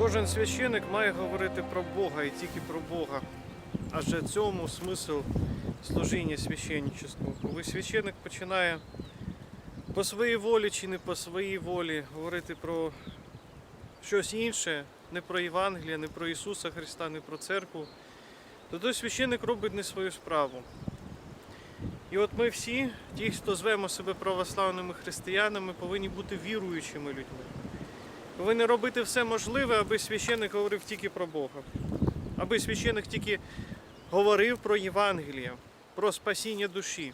Кожен священик має говорити про Бога і тільки про Бога. Адже цьому смисл служіння священничеству. Коли священик починає по своїй волі чи не по своїй волі говорити про щось інше, не про Євангелія, не про Ісуса Христа, не про церкву, то той священик робить не свою справу. І от ми всі, ті, хто звемо себе православними християнами, повинні бути віруючими людьми. Повинні робити все можливе, аби священик говорив тільки про Бога. Аби священик тільки говорив про Євангеліє, про спасіння душі.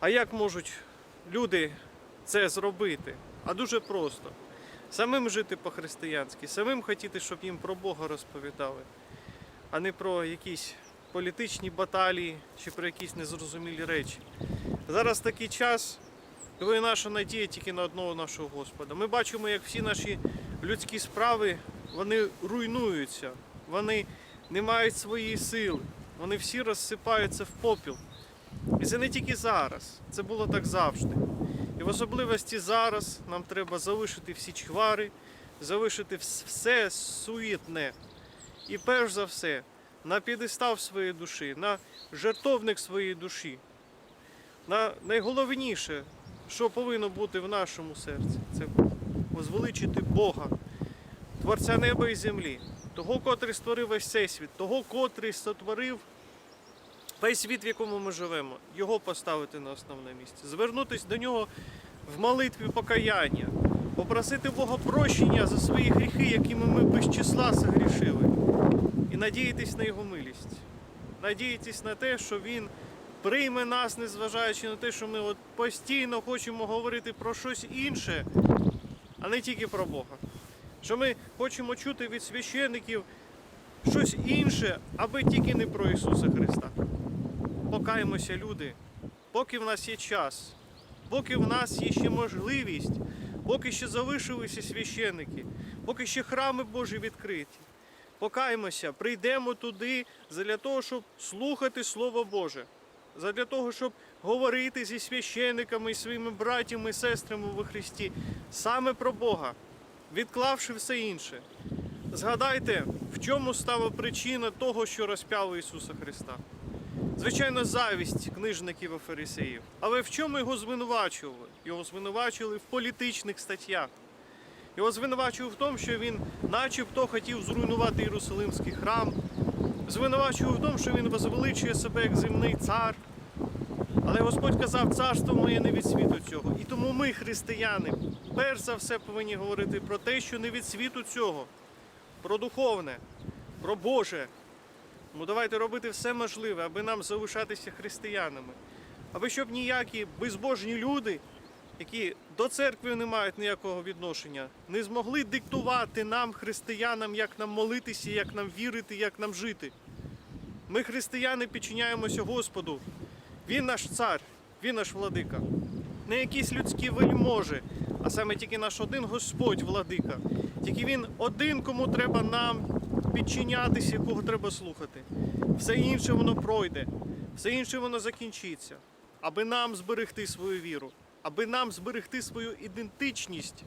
А як можуть люди це зробити? А дуже просто. Самим жити по-християнськи, самим хотіти, щоб їм про Бога розповідали, а не про якісь політичні баталії чи про якісь незрозумілі речі. Зараз такий час, коли наша надія тільки на одного нашого Господа. Ми бачимо, як всі наші людські справи вони руйнуються, вони не мають своєї сили, вони всі розсипаються в попіл. І це не тільки зараз, це було так завжди. І в особливості зараз нам треба залишити всі чвари, залишити все суетне. І перш за все, на підестав своєї душі, на жертовник своєї душі. На найголовніше, що повинно бути в нашому серці, це возвеличити Бога, Творця неба і землі, того, котрий створив весь цей світ, того, котрий сотворив весь світ, в якому ми живемо, його поставити на основне місце, звернутися до нього в молитві покаяння, попросити Бога прощення за свої гріхи, якими ми без числа согрішили, і надіятись на його милість, надіятись на те, що Він прийме нас, незважаючи на те, що ми от постійно хочемо говорити про щось інше, а не тільки про Бога. Що ми хочемо чути від священиків щось інше, аби тільки не про Ісуса Христа. Покаємося, люди, поки в нас є час, поки в нас є ще можливість, поки ще залишилися священики, поки ще храми Божі відкриті. Покаємося, прийдемо туди для того, щоб слухати Слово Боже, для того, щоб говорити зі священниками і своїми братями і сестрами во Христі саме про Бога, відклавши все інше. Згадайте, в чому стала причина того, що розп'яли Ісуса Христа. Звичайно, завість книжників і фарисеїв. Але в чому його звинувачували? Його звинувачували в політичних статтях. Його звинувачували в тому, що він начебто хотів зруйнувати Єрусалимський храм, звинувачували в тому, що він возвеличує себе як земний цар. Але Господь казав, царство моє не від світу цього. І тому ми, християни, перш за все повинні говорити про те, що не від світу цього, про духовне, про Боже. Ну давайте робити все можливе, аби нам залишатися християнами. Аби щоб ніякі безбожні люди, які до церкви не мають ніякого відношення, не змогли диктувати нам, християнам, як нам молитися, як нам вірити, як нам жити. Ми, християни, підчиняємося Господу. Він наш цар, він наш владика. Не якісь людські вельможі, а саме тільки наш один Господь владика. Тільки він один, кому треба нам підчинятися, кого треба слухати. Все інше воно пройде, все інше воно закінчиться. Аби нам зберегти свою віру, аби нам зберегти свою ідентичність,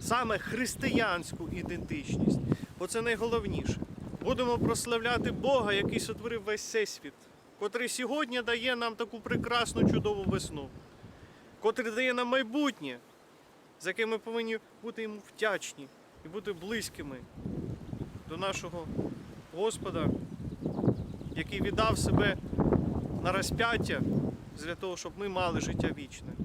саме християнську ідентичність. Бо це найголовніше. Будемо прославляти Бога, який сотворив весь цей світ, котрий сьогодні дає нам таку прекрасну чудову весну, котрий дає нам майбутнє, за яке ми повинні бути йому вдячні і бути близькими до нашого Господа, який віддав себе на розп'яття для того, щоб ми мали життя вічне.